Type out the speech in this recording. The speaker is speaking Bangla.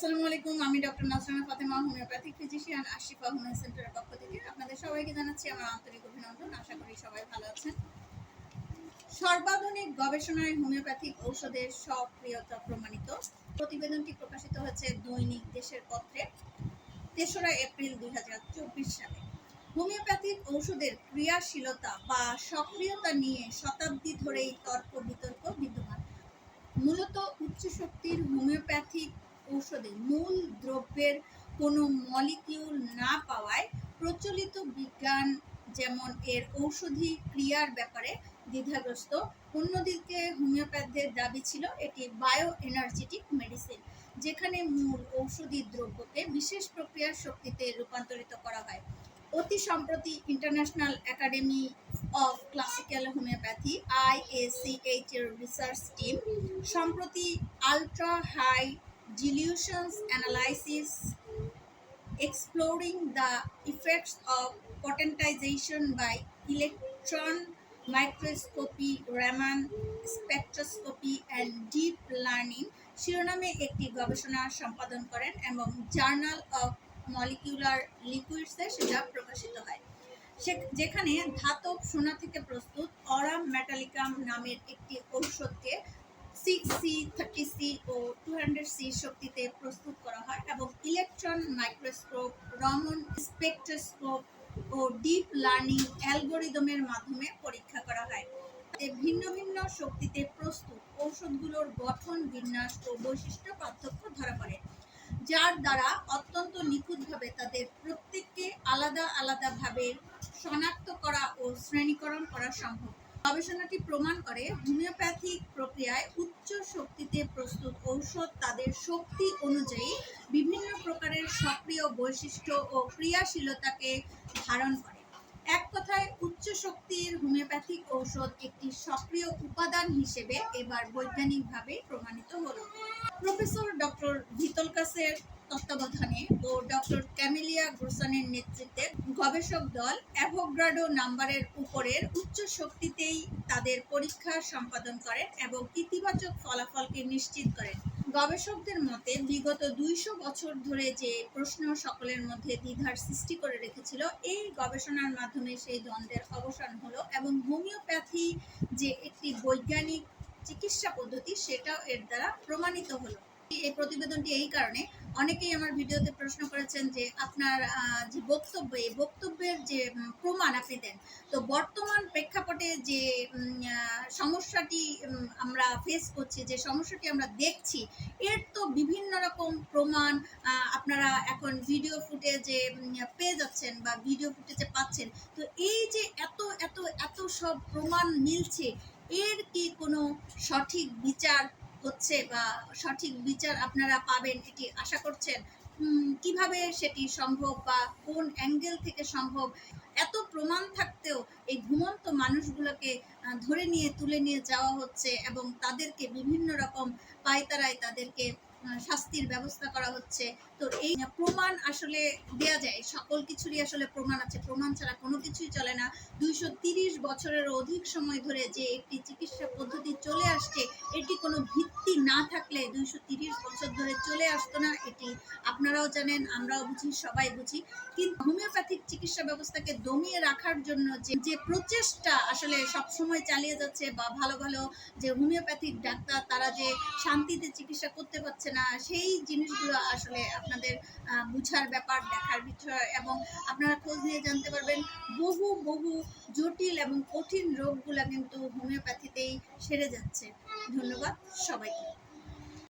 আসসালামু আলাইকুম, আমি doctor Nasrana Fatema, homeopathic physician Ashifa homeo সেন্টারের পক্ষ থেকে আপনাদের সবাইকে জানাচ্ছি আমার আন্তরিক অভিনন্দন। আশা করি সবাই ভালো আছেন। সর্বাধুনিক গবেষণায় হোমিওপ্যাথিক ঔষধের সক্রিয়তা প্রমাণিত। প্রতিবেদনটি প্রকাশিত হয়েছে দৈনিক দেশের পত্রে, তেসরা এপ্রিল দুই হাজার চব্বিশ সালে। হোমিওপ্যাথিক ঔষধের ক্রিয়াশীলতা বা সক্রিয়তা নিয়ে শতাব্দী ধরেই তর্ক বিতর্ক বিদ্যমান। মূলত উচ্চ শক্তির হোমিওপ্যাথিক ঔষধে মূল দ্রব্যের কোনো মলিকিউল না পাওয়ায় প্রচলিত বিজ্ঞান যেমন এর ঔষধি ক্রিয়ার ব্যাপারে দ্বিধাগ্রস্ত। অন্যদিকে হোমিওপ্যাথদের দাবি ছিল এটি বায়ো এনার্জেটিক মেডিসিন যেখানে মূল ঔষধি দ্রব্যকে বিশেষ প্রক্রিয়ার শক্তিতে রূপান্তরিত করা হয়। অতি সম্প্রতি international academy of classical homeopathy IACH এর রিসার্চ টিম সম্প্রতি ultra high dilutions analysis exploring the effects of potentization by electron microscopy, Raman spectroscopy and deep learning. শিরোনামে একটি গবেষণা সম্পাদন করেন এবং জার্নাল অফ মলিকিউলার লিকুইডসে সেটা প্রকাশিত হয়। সে- যেখানে ধাতব সোনা থেকে প্রস্তুত অরাম মেটালিকাম নামের একটি ঔষধকে সিক্স সি ও টু সি শক্তিতে প্রস্তুত করা হয় এবং ইলেকট্রন মাইক্রোস্কোপ রমন স্পেকট্রোস্কোপ ও ডিপ লার্নিং অ্যালগোরিদমের মাধ্যমে পরীক্ষা করা হয়। ভিন্ন ভিন্ন শক্তিতে প্রস্তুত ঔষধগুলোর গঠন, বিন্যাস ও বৈশিষ্ট্য পার্থক্য ধরা পড়ে, যার দ্বারা অত্যন্ত নিখুঁতভাবে তাদের প্রত্যেককে আলাদা আলাদাভাবে শনাক্ত করা ও শ্রেণীকরণ করা সম্ভব। গবেষণাটি প্রমাণ করে হোমিওপ্যাথিক প্রক্রিয়ায় উচ্চ শক্তিতে প্রস্তুত ঔষধ তাদের শক্তি অনুযায়ী বিভিন্ন প্রকারের সক্রিয় বৈশিষ্ট্য ও ক্রিয়াশীলতাকে ধারণ করে। এক কথায়, উচ্চ শক্তির হোমিওপ্যাথিক ঔষধ একটি সক্রিয় উপাদান হিসেবে এবার বৈজ্ঞানিকভাবে প্রমাণিত হলো। প্রফেসর ডক্টর ভিতলকাসের তত্ত্বাবধানে ও ডক্টর ক্যামিলিয়া গ্রোসানের নেতৃত্বে গবেষক দল অ্যাভোগ্রাডো নাম্বারের উপরের উচ্চ শক্তিতেই তাদের পরীক্ষা সম্পাদন করেন এবং ইতিবাচক ফলাফলকে নিশ্চিত করেন। গবেষকদের মতে, বিগত দুইশো বছর ধরে যে প্রশ্ন সকলের মধ্যে দ্বিধার সৃষ্টি করে রেখেছিল, এই গবেষণার মাধ্যমে সেই দ্বন্দ্বের অবসান হলো এবং হোমিওপ্যাথি যে একটি বৈজ্ঞানিক চিকিৎসা পদ্ধতি, সেটাও এর দ্বারা প্রমাণিত হলো। এই প্রতিবেদনটি এই কারণে অনেকেই আমার ভিডিওতে প্রশ্ন করেছেন যে আপনার যে বক্তব্য, এই বক্তব্যের যে প্রমাণ আপনি দেন। তো বর্তমান প্রেক্ষাপটে যে সমস্যাটি আমরা ফেস করছি, যে সমস্যাটি আমরা দেখছি, এর তো বিভিন্ন রকম প্রমাণ আপনারা এখন ভিডিও ফুটেজে পেয়ে যাচ্ছেন বা ভিডিও ফুটেজে পাচ্ছেন। তো এই যে এত এত এত সব প্রমাণ মিলছে, এর কি কোনো সঠিক বিচার হচ্ছে বা সঠিক বিচার আপনারা পাবেন এটি আশা করছেন। কীভাবে সেটি সম্ভব বা কোন অ্যাঙ্গেল থেকে সম্ভব? এত প্রমাণ থাকতেও এই ঘুমন্ত মানুষগুলোকে ধরে নিয়ে, তুলে নিয়ে যাওয়া হচ্ছে এবং তাদেরকে বিভিন্ন রকম পায়তারায় তাদেরকে শাস্তির ব্যবস্থা করা হচ্ছে। তো এই প্রমাণ আসলে দেয়া যায়। সকল কিছুরই আসলে প্রমাণ আছে। প্রমাণ ছাড়া কোনো কিছুই চলে না। দুইশো তিরিশ বছরের অধিক সময় ধরে যে একটি চিকিৎসা পদ্ধতি চলে আসছে, এটি কোনো ভিত্তি না থাকলে দুইশো তিরিশ বছর ধরে চলে আসতো না এটি। আপনারাও জানেন, আমরাও বুঝি, সবাই বুঝি। কিন্তু হোমিওপ্যাথিক চিকিৎসা ব্যবস্থাকে দমিয়ে রাখার জন্য যে যে প্রচেষ্টা আসলে সবসময় চালিয়ে যাচ্ছে বা ভালো ভালো যে হোমিওপ্যাথিক ডাক্তার তারা যে শান্তিতে চিকিৎসা করতে পারছে না, সেই জিনিসগুলো আসলে আপনাদের বুঝার ব্যাপার, দেখার বিষয় এবং আপনারা খোঁজ নিয়ে জানতে পারবেন। বহু বহু জটিল এবং কঠিন রোগগুলা কিন্তু হোমিওপ্যাথিতেই সেরে যাচ্ছে। ধন্যবাদ সবাইকে।